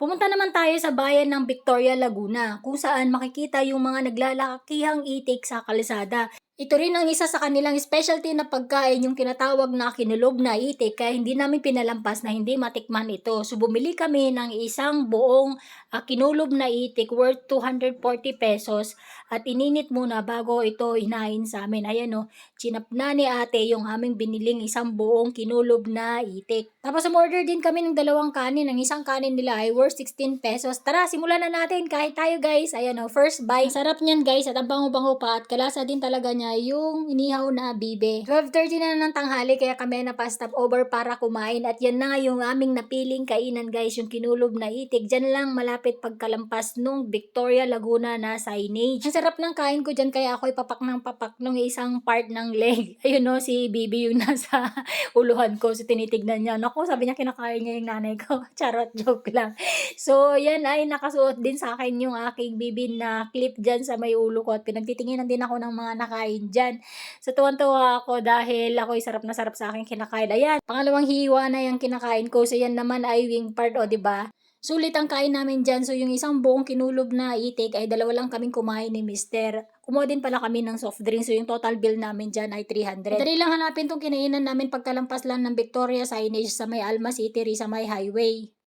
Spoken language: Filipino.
Pumunta naman tayo sa bayan ng Victoria, Laguna, kung saan makikita yung mga naglalakihang itik sa kalsada. Ito rin ang isa sa kanilang specialty na pagkain, yung tinatawag na kinulob na itik, kaya hindi namin pinalampas na hindi matikman ito. So bumili kami ng isang buong ah, kinulob na itik worth 240 pesos at ininit muna bago ito hinahin sa amin. Ayan o, chinap na ni ate yung aming biniling isang buong kinulob na itik. Tapos umorder din kami ng dalawang kanin. Ang isang kanin nila ay worth 16 pesos. Tara, simulan na natin. Kahit tayo guys. Ayan o, first bite. Ang sarap niyan guys at ang bango-bango pa at kalasa din talaga niya yung inihaw na bibe. 12.30 na ng tanghali kaya kami na pa-stop over para kumain. At yan na nga yung aming napiling kainan guys, yung kinulob na itik. Diyan lang malapit pagkalampas nung Victoria Laguna na signage. Ang sarap ng kain ko dyan kaya ako ipapak ng papak nung isang part ng leg. Ayun no, si Bibi yung nasa uluhan ko. So tinitignan niya. Naku, sabi niya kinakain niya yung nanay ko. Charot, joke lang. So yan ay nakasuot din sa akin yung aking Bibi na clip dyan sa may ulo ko. At pinagtitinginan din ako ng mga nakain dyan. So tuwan-tuwa ako dahil ako'y sarap na sarap sa aking kinakain. Ayan, pangalawang hiwa na yung kinakain ko. So yan naman ay wing part o, 'di ba? Sulit ang kain namin dyan. So, yung isang buong kinulob na itik ay dalawa lang kaming kumain ni Mister. Kumuha din pala kami ng soft drink. So, yung total bill namin dyan ay 300. Dali lang hanapin tong kinainan namin pagkalampas lang ng Victoria signage sa may Alma City, sa may highway.